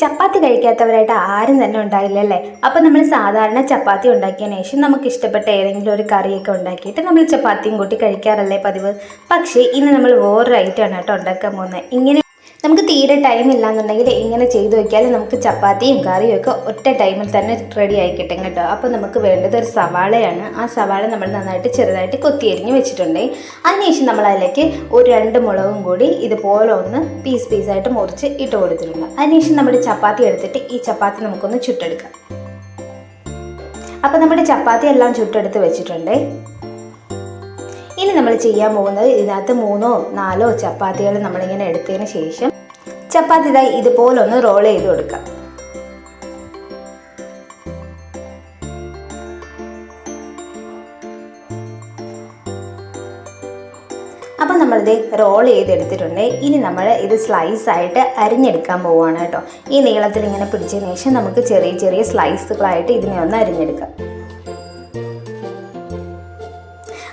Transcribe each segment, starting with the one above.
ചപ്പാത്തി കഴിക്കാത്തവരായിട്ട് ആരും തന്നെ ഉണ്ടായില്ല അല്ലേ? അപ്പോൾ നമ്മൾ സാധാരണ ചപ്പാത്തി ഉണ്ടാക്കിയതിന് ശേഷം നമുക്ക് ഇഷ്ടപ്പെട്ട ഏതെങ്കിലും ഒരു കറിയൊക്കെ ഉണ്ടാക്കിയിട്ട് നമ്മൾ ചപ്പാത്തിയും കൂട്ടി കഴിക്കാറല്ലേ പതിവ്? പക്ഷേ ഇന്ന് നമ്മൾ വേറൊരു ഐറ്റമാണ് കേട്ടോ ഉണ്ടാക്കാൻ പോകുന്നത്. ഇങ്ങനെ നമുക്ക് തീരെ ടൈം ഇല്ലാന്നുണ്ടെങ്കിൽ ഇങ്ങനെ ചെയ്ത് വെക്കാൽ നമുക്ക് ചപ്പാത്തിയും കറിയും ഒക്കെ ഒറ്റ ടൈമിൽ തന്നെ റെഡി ആയി കിട്ടും കേട്ടോ. അപ്പോൾ നമുക്ക് വേണ്ടത് ഒരു സവാളയാണ്. ആ സവാള നമ്മൾ നന്നായിട്ട് ചെറുതായിട്ട് കൊത്തിയരിഞ്ഞ് വെച്ചിട്ടുണ്ടെങ്കിൽ അതിനുശേഷം നമ്മൾ അതിലേക്ക് ഒരു രണ്ട് മുളകും കൂടി ഇതുപോലെ ഒന്ന് പീസ് പീസായിട്ട് മുറിച്ച് ഇട്ട് കൊടുത്തിട്ടുണ്ട്. അതിനുശേഷം നമ്മുടെ ചപ്പാത്തി എടുത്തിട്ട് ഈ ചപ്പാത്തി നമുക്കൊന്ന് ചുട്ടെടുക്കാം. അപ്പോൾ നമ്മുടെ ചപ്പാത്തി എല്ലാം ചുട്ടെടുത്ത് വെച്ചിട്ടുണ്ട്. ഇനി നമ്മൾ ചെയ്യാൻ പോകുന്നത് ഇതിനകത്ത് മൂന്നോ നാലോ ചപ്പാത്തികൾ നമ്മളിങ്ങനെ എടുത്തതിന് ശേഷം ചപ്പാത്തി ഇതായി ഇതുപോലെ ഒന്ന് റോൾ ചെയ്ത് കൊടുക്കാം. അപ്പം നമ്മളിത് റോൾ ചെയ്തെടുത്തിട്ടുണ്ട്. ഇനി നമ്മൾ ഇത് സ്ലൈസ് ആയിട്ട് അരിഞ്ഞെടുക്കാൻ പോവുകയാണ് കേട്ടോ. ഈ നീളത്തിൽ ഇങ്ങനെ പിടിച്ചതിന് ശേഷം നമുക്ക് ചെറിയ ചെറിയ സ്ലൈസുകളായിട്ട് ഇതിനെ ഒന്ന് അരിഞ്ഞെടുക്കാം.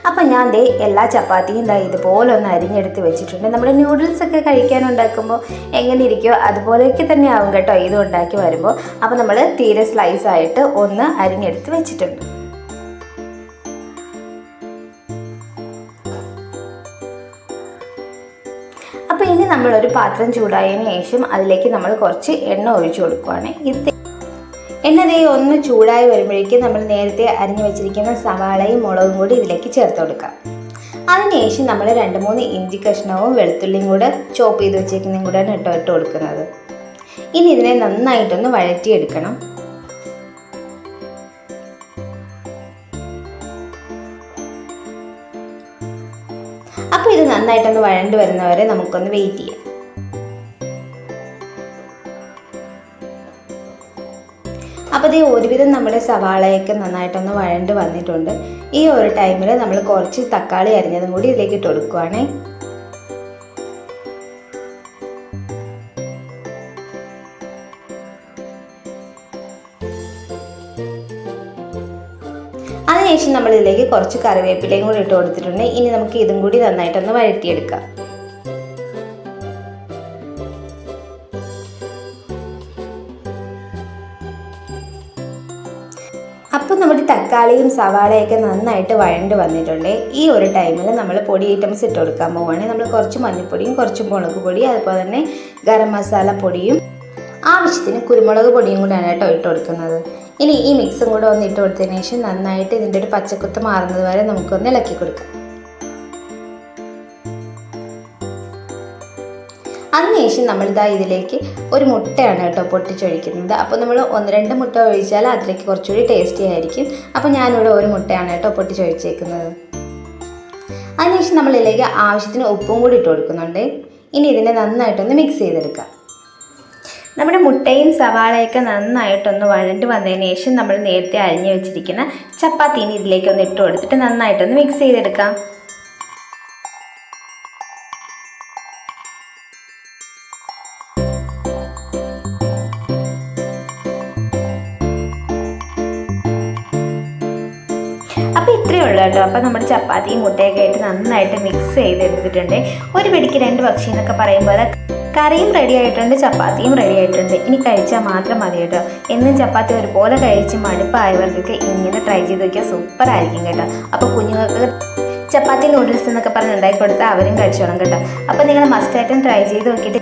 അപ്പം ഞാൻ ദേ എല്ലാ ചപ്പാത്തിയും ദാ ഇതുപോലെ ഒന്ന് അരിഞ്ഞെടുത്ത് വെച്ചിട്ടുണ്ട്. നമ്മൾ ന്യൂഡിൽസൊക്കെ കഴിക്കാൻ ഉണ്ടാക്കുമ്പോൾ എങ്ങനെ ഇരിക്കുമോ അതുപോലെയൊക്കെ തന്നെ ആവും കേട്ടോ ഇത് ഉണ്ടാക്കി വരുമ്പോൾ അപ്പോൾ നമ്മൾ തീരെ സ്ലൈസ് ആയിട്ട് ഒന്ന് അരിഞ്ഞെടുത്ത് വെച്ചിട്ടുണ്ട്. അപ്പോൾ ഇനി നമ്മളൊരു പാത്രം ചൂടായതിനു ശേഷം അതിലേക്ക് നമ്മൾ കുറച്ച് എണ്ണ ഒഴിച്ചു കൊടുക്കുവാണ്. ഇത് ദേ ഒന്ന് ചൂടായി വരുമ്പോഴേക്കും നമ്മൾ നേരത്തെ അരിഞ്ഞു വെച്ചിരിക്കുന്ന സവാളയും മുളകും കൂടി ഇതിലേക്ക് ചേർത്ത് കൊടുക്കാം. അതിനുശേഷം നമ്മൾ രണ്ട് മൂന്ന് ഇഞ്ചി കഷ്ണവും വെളുത്തുള്ളിയും കൂടെ ചോപ്പ് ചെയ്ത് വെച്ചേക്കുന്നതും കൂടെയാണ് ഇട്ടോ ഇട്ട് കൊടുക്കുന്നത്. ഇനി ഇതിനെ നന്നായിട്ടൊന്ന് വഴറ്റിയെടുക്കണം. അപ്പോൾ ഇത് നന്നായിട്ടൊന്ന് വഴണ്ട് വരുന്നവരെ നമുക്കൊന്ന് വെയിറ്റ് ചെയ്യാം. അപ്പോൾ ഇത് ഒരുവിധം നമ്മുടെ സവാളയൊക്കെ നന്നായിട്ടൊന്ന് വഴണ്ട് വന്നിട്ടുണ്ട്. ഈ ഒരു ടൈമിൽ നമ്മൾ കുറച്ച് തക്കാളി അരിഞ്ഞതും കൂടി ഇതിലേക്ക് ഇട്ട് കൊടുക്കുവാണേ. അതിനുശേഷം നമ്മൾ ഇതിലേക്ക് കുറച്ച് കറിവേപ്പിലയും കൂടി ഇട്ട് കൊടുത്തിട്ടുണ്ട്. ഇനി നമുക്ക് ഇതും കൂടി നന്നായിട്ടൊന്ന് വഴറ്റിയെടുക്കാം. അപ്പോൾ നമ്മുടെ തക്കാളിയും സവാളയൊക്കെ നന്നായിട്ട് വഴണ്ട് വന്നിട്ടുണ്ട്. ഈ ഒരു ടൈമിൽ നമ്മൾ പൊടി ഐറ്റംസ് ഇട്ട് കൊടുക്കാൻ പോവുകയാണെങ്കിൽ നമ്മൾ കുറച്ച് മഞ്ഞൾപ്പൊടിയും കുറച്ച് മുളക് പൊടിയും അതുപോലെ തന്നെ ഗരം മസാല പൊടിയും ആവശ്യത്തിന് കുരുമുളക് പൊടിയും കൂടെയാണ് കേട്ടോ ഇട്ട് കൊടുക്കുന്നത്. ഇനി ഈ മിക്സും കൂടെ ഒന്ന് ഇട്ട് കൊടുത്തതിന് ശേഷം നന്നായിട്ട് ഇതിന്റെ ഒരു പച്ചക്കുത്ത് മാറുന്നത് വരെ നമുക്കൊന്ന് ഇളക്കി കൊടുക്കാം. അതിനുശേഷം നമ്മളിതാ ഇതിലേക്ക് ഒരു മുട്ടയാണ് കേട്ടോ പൊട്ടിച്ചൊഴിക്കുന്നത്. അപ്പോൾ നമ്മൾ ഒന്ന് രണ്ട് മുട്ട ഒഴിച്ചാൽ അതിലേക്ക് കുറച്ചുകൂടി ടേസ്റ്റി ആയിരിക്കും. അപ്പോൾ ഞാനിവിടെ ഒരു മുട്ടയാണ് കേട്ടോ പൊട്ടിച്ചൊഴിച്ചേക്കുന്നത്. അതിനുശേഷം നമ്മളിലേക്ക് ആവശ്യത്തിന് ഉപ്പും കൂടി ഇട്ട് കൊടുക്കുന്നുണ്ട്. ഇനി ഇതിനെ നന്നായിട്ടൊന്ന് മിക്സ് ചെയ്തെടുക്കാം. നമ്മുടെ മുട്ടയും സവാളയൊക്കെ നന്നായിട്ടൊന്ന് വഴണ്ട് വന്നതിന് ശേഷം നമ്മൾ നേരത്തെ അരിഞ്ഞു വെച്ചിരിക്കുന്ന ചപ്പാത്തീനി ഇതിലേക്കൊന്ന് ഇട്ട് കൊടുത്തിട്ട് നന്നായിട്ടൊന്ന് മിക്സ് ചെയ്തെടുക്കാം. അപ്പോൾ ഇത്രയേ ഉള്ളൂ കേട്ടോ. അപ്പോൾ നമ്മുടെ ചപ്പാത്തിയും മുട്ടയൊക്കെ ആയിട്ട് നന്നായിട്ട് മിക്സ് ചെയ്തെടുത്തിട്ടുണ്ട്. ഒരു പിടിക്ക് രണ്ട് പക്ഷി എന്നൊക്കെ പറയുമ്പോൾ കറിയും റെഡി ആയിട്ടുണ്ട് ചപ്പാത്തിയും റെഡി ആയിട്ടുണ്ട്. ഇനി കഴിച്ചാൽ മാത്രം മതി കേട്ടോ. എന്നും ചപ്പാത്തി ഒരുപോലെ കഴിച്ച് മടുപ്പായവർക്കൊക്കെ ഇങ്ങനെ ട്രൈ ചെയ്ത് നോക്കിയാൽ സൂപ്പർ ആയിരിക്കും കേട്ടോ. അപ്പോൾ കുഞ്ഞുങ്ങൾക്ക് ചപ്പാത്തി നൂഡിൽസ് എന്നൊക്കെ പറഞ്ഞ് ഉണ്ടാക്കി കൊടുത്താൽ അവരും കഴിച്ചോണം കേട്ടോ. അപ്പോൾ നിങ്ങൾ മസ്റ്റായിട്ടും ട്രൈ ചെയ്ത് നോക്കിയിട്ട്